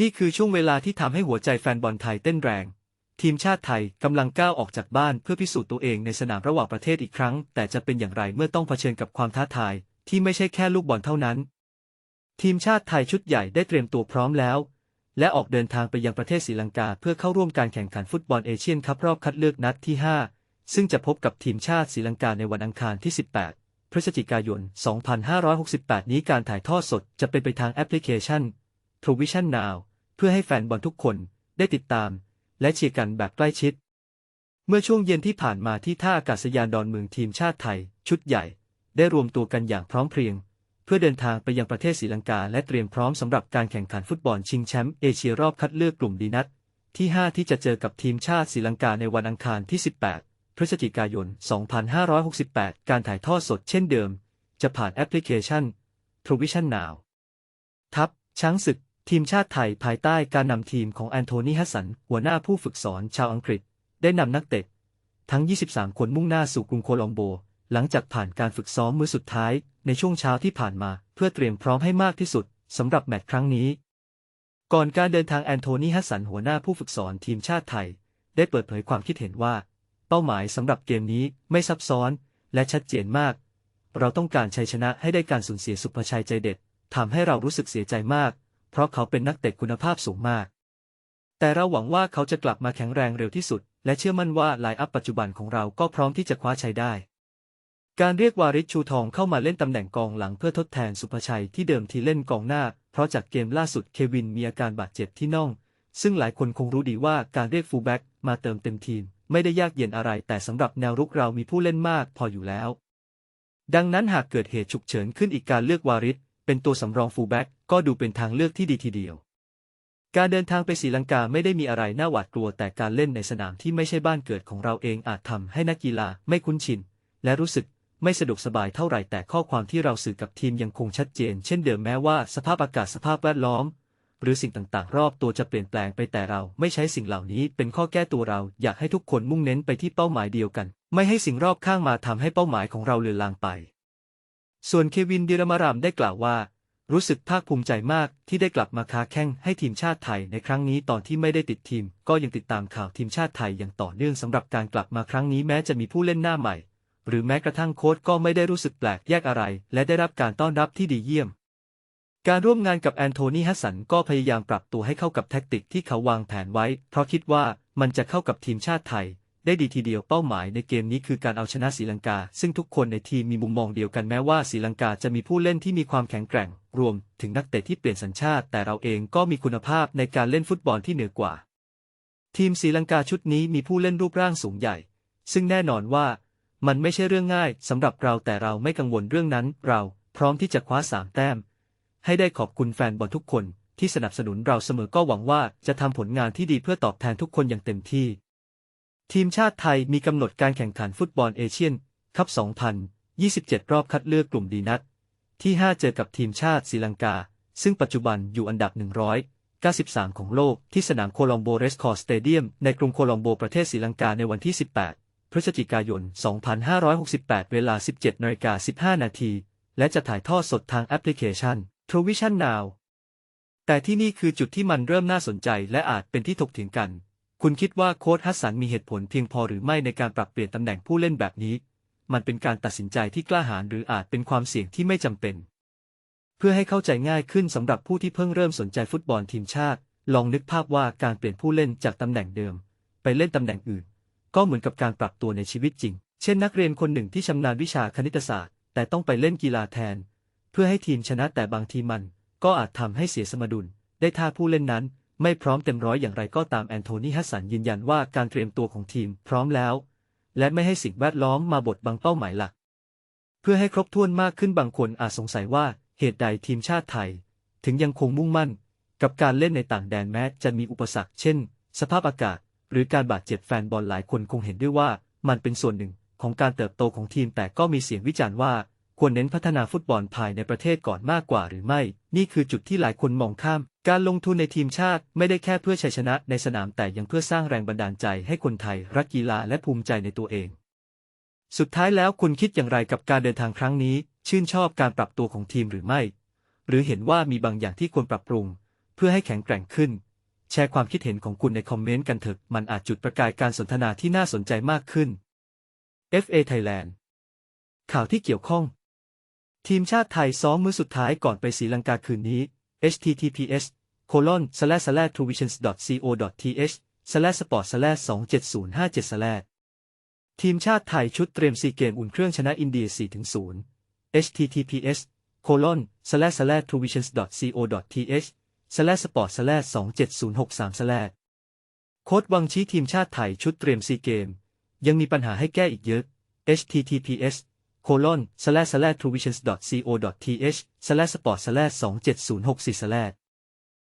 นี่คือช่วงเวลาที่ทำให้หัวใจแฟนบอลไทยเต้นแรง ทีมชาติไทยกำลังก้าวออกจากบ้านเพื่อพิสูจน์ตัวเองในสนามระหว่างประเทศอีกครั้ง แต่จะเป็นอย่างไรเมื่อต้องเผชิญกับความท้าทายที่ไม่ใช่แค่ลูกบอลเท่านั้น ทีมชาติไทยชุดใหญ่ได้เตรียมตัวพร้อมแล้ว และออกเดินทางไปยังประเทศศรีลังกา เพื่อเข้าร่วมการแข่งขันฟุตบอลเอเชียนคัพรอบคัดเลือกนัดที่ 5 ซึ่งจะพบกับทีมชาติศรีลังกาในวันอังคารที่ 18 พฤศจิกายน 2568 นี้การถ่ายทอดสดจะเป็นไปทางแอปพลิเคชัน t r u v i s i o n Now เพื่อให้แฟนบอลทุกคนได้ติดตาม และเชียร์กันแบบใกล้ชิด เมื่อช่วงเย็นที่ผ่านมาที่ท่าอากาศยานดอนเมืองทีมชาติไทย ชุดใหญ่ ได้รวมตัวกันอย่างพร้อมเพรียง เพื่อเดินทางไปยังประเทศศรีลังกา และเตรียมพร้อมสำหรับการแข่งขันฟุตบอลชิงแชมป์เอเชียรอบคัดเลือกกลุ่มดีนัดที่ 5 ที่จะเจอกับทีมชาติศรีลังกาในวันอังคารที่ 18 พฤศจิกายน 2568 การถ่ายทอดสดเช่นเดิม จะผ่านแอปพลิเคชัน t r u v i s i o n Now ทัพช้างศึก ทีมชาติไทยภายใต้การนำทีมของแอนโทนีฮัสสัน หัวหน้าผู้ฝึกสอนชาวอังกฤษ ได้นำนักเตะทั้ง 23 คนมุ่งหน้าสู่กรุงโคลอมโบ หลังจากผ่านการฝึกซ้อมมื้อสุดท้าย ในช่วงเช้าที่ผ่านมา เพื่อเตรียมพร้อมให้มากที่สุดสำหรับแมตช์ครั้งนี้ ก่อนการเดินทางแอนโทนีฮัสสันหัวหน้าผู้ฝึกสอนทีมชาติไทย ได้เปิดเผยความคิดเห็นว่า เป้าหมายสำหรับเกมนี้ไม่ซับซ้อน และชัดเจนมาก เราต้องการชัยชนะให้ได้การสูญเสียสุภชัยใจเด็ดทำให้เรารู้สึกเสียใจมาก เพราะเขาเป็นนักเตะคุณภาพสูงมาก แต่เราหวังว่าเขาจะกลับมาแข็งแรงเร็วที่สุด และเชื่อมั่นว่าไลน์อัพปัจจุบันของเราก็พร้อมที่จะคว้าชัยได้ การเรียกวาริชชูทองเข้ามาเล่นตำแหน่งกองหลังเพื่อทดแทนสุภชัยที่เดิมทีเล่นกองหน้า เพราะจากเกมล่าสุดเควินมีอาการบาดเจ็บที่น่อง ซึ่งหลายคนคงรู้ดีว่าการเรียกฟูลแบ็กมาเติมเต็มทีม ไม่ได้ยากเย็นอะไร แต่สำหรับแนวรุกเรามีผู้เล่นมากพออยู่แล้วดังนั้นหากเกิดเหตุฉุกเฉินขึ้นอีกการเลือกวาริชเป็นตัวสำรองฟูลแบ็ก ก็ดูเป็นทางเลือกที่ดีทีเดียว การเดินทางไปศรีลังกาไม่ได้มีอะไรน่าหวาดกลัว แต่การเล่นในสนามที่ไม่ใช่บ้านเกิดของเราเองอาจทำให้นักกีฬาไม่คุ้นชิน และรู้สึกไม่สะดวกสบายเท่าไหร่แต่ข้อความที่เราสื่อกับทีมยังคงชัดเจน เช่นเดิมแม้ว่าสภาพอากาศสภาพแวดล้อม หรือสิ่งต่างๆ รอบตัวจะเปลี่ยนแปลงไปแต่เราไม่ใช้สิ่งเหล่านี้เป็นข้อแก้ตัวเราอยากให้ทุกคนมุ่งเน้นไปที่เป้าหมายเดียวกัน ไม่ให้สิ่งรอบข้างมาทำให้เป้าหมายของเราเลือนลางไป ส่วนเควินดิรมารามได้กล่าวว่า รู้สึกภาคภูมิใจมากที่ได้กลับมาค้าแข้งให้ทีมชาติไทยในครั้งนี้ตอนที่ไม่ได้ติดทีม ก็ยังติดตามข่าวทีมชาติไทยอย่างต่อเนื่องสำหรับการกลับมาครั้งนี้แม้จะมีผู้เล่นหน้าใหม่ หรือแม้กระทั่งโค้ชก็ไม่ได้รู้สึกแปลกแยกอะไร และได้รับการต้อนรับที่ดีเยี่ยม การร่วมงานกับแอนโทนีฮัสสันก็พยายามปรับตัวให้เข้ากับแท็กติกที่เขาวางแผนไว้ เพราะคิดว่ามันจะเข้ากับทีมชาติไทย ได้ดีทีเดียวเป้าหมายในเกมนี้คือการเอาชนะศรีลังกา ซึ่งทุกคนในทีมมีมุมมองเดียวกันแม้ว่าศรีลังกาจะมีผู้เล่นที่มีความแข็งแกร่ง รวมถึงนักเตะที่เปลี่ยนสัญชาติ แต่เราเองก็มีคุณภาพในการเล่นฟุตบอลที่เหนือกว่า ทีมศรีลังกาชุดนี้มีผู้เล่นรูปร่างสูงใหญ่ ซึ่งแน่นอนว่า มันไม่ใช่เรื่องง่ายสำหรับเราแต่เราไม่กังวลเรื่องนั้น เราพร้อมที่จะคว้าสามแต้ม ให้ได้ขอบคุณแฟนบอลทุกคน ที่สนับสนุนเราเสมอก็หวังว่าจะทำผลงานที่ดีเพื่อตอบแทนทุกคนอย่างเต็มที่ ทีมชาติไทยมีกำหนดการแข่งขันฟุตบอลเอเชียนคัพ 2027 รอบคัดเลือกกลุ่มดีนัด ที่ 5 เจอกับทีมชาติศรีลังกา ซึ่งปัจจุบันอยู่อันดับ 193 ของโลกที่สนามโคลอมโบเรสคอร์สเตเดียมในกรุงโคลอมโบประเทศศรีลังกาในวันที่ 18 พฤศจิกายน 2568 เวลา 17นาฬิกา15 นาที และจะถ่ายทอดสดทางแอปพลิเคชัน t r u v i s i o n Now แต่ที่นี่คือจุดที่มันเริ่มน่าสนใจและอาจเป็นที่ถกเถียงกัน คุณคิดว่าโค้ชฮัสสันมีเหตุผลเพียงพอหรือไม่ในการปรับเปลี่ยนตำแหน่งผู้เล่นแบบนี้ มันเป็นการตัดสินใจที่กล้าหาญหรืออาจเป็นความเสี่ยงที่ไม่จำเป็น เพื่อให้เข้าใจง่ายขึ้นสำหรับผู้ที่เพิ่งเริ่มสนใจฟุตบอลทีมชาติ ลองนึกภาพว่าการเปลี่ยนผู้เล่นจากตำแหน่งเดิม ไปเล่นตำแหน่งอื่น ก็เหมือนกับการปรับตัวในชีวิตจริง เช่นนักเรียนคนหนึ่งที่ชำนาญวิชาคณิตศาสตร์ แต่ต้องไปเล่นกีฬาแทน เพื่อให้ทีมชนะแต่บางทีมัน ก็อาจทำให้เสียสมดุล ได้ถ้าผู้เล่นนั้น ไม่พร้อมเต็มร้อยอย่างไรก็ตามแอนโทนีฮัสสันยืนยันว่าการเตรียมตัวของทีมพร้อมแล้ว และไม่ให้สิ่งแวดล้อมมาบดบังเป้าหมายหลัก เพื่อให้ครบถ้วนมากขึ้นบางคนอาจสงสัยว่าเหตุใดทีมชาติไทย ถึงยังคงมุ่งมั่น กับการเล่นในต่างแดนแม้จะมีอุปสรรค เช่น สภาพอากาศ หรือการบาดเจ็บแฟนบอลหลายคนคงเห็นด้วยว่ามันเป็นส่วนหนึ่งของการเติบโตของทีมแต่ก็มีเสียงวิจารณ์ว่า ควรเน้นพัฒนาฟุตบอลภายในประเทศก่อนมากกว่าหรือไม่ นี่คือจุดที่หลายคนมองข้าม การลงทุนในทีมชาติไม่ได้แค่เพื่อชัยชนะในสนามแต่ยังเพื่อสร้างแรงบันดาลใจให้คนไทยรักกีฬาและภูมิใจในตัวเอง สุดท้ายแล้วคุณคิดอย่างไรกับการเดินทางครั้งนี้ ชื่นชอบการปรับตัวของทีมหรือไม่ หรือเห็นว่ามีบางอย่างที่ควรปรับปรุง เพื่อให้แข็งแกร่งขึ้น แชร์ความคิดเห็นของคุณในคอมเมนต์กันเถอะมันอาจจุดประกายการสนทนาที่น่าสนใจมากขึ้น FA Thailand ข่าวที่เกี่ยวข้อง ทีมชาติไทยซ้อมมื้อสุดท้ายก่อนไปศรีลังกาคืนนี้ https colon slash slash provisions co th slash sport slash 27057 slash ทีมชาติไทยชุดเตรียมซีเกมอุ่นเครื่องชนะอินเดีย 4-0 https colon slash slash provisions co th slash sport slash 27063 slash โค้ดวังชี้ทีมชาติไทยชุดเตรียมซีเกม ยังมีปัญหาให้แก้อีกเยอะ https colon slash slash provisions co th slash sport slash 27064 slash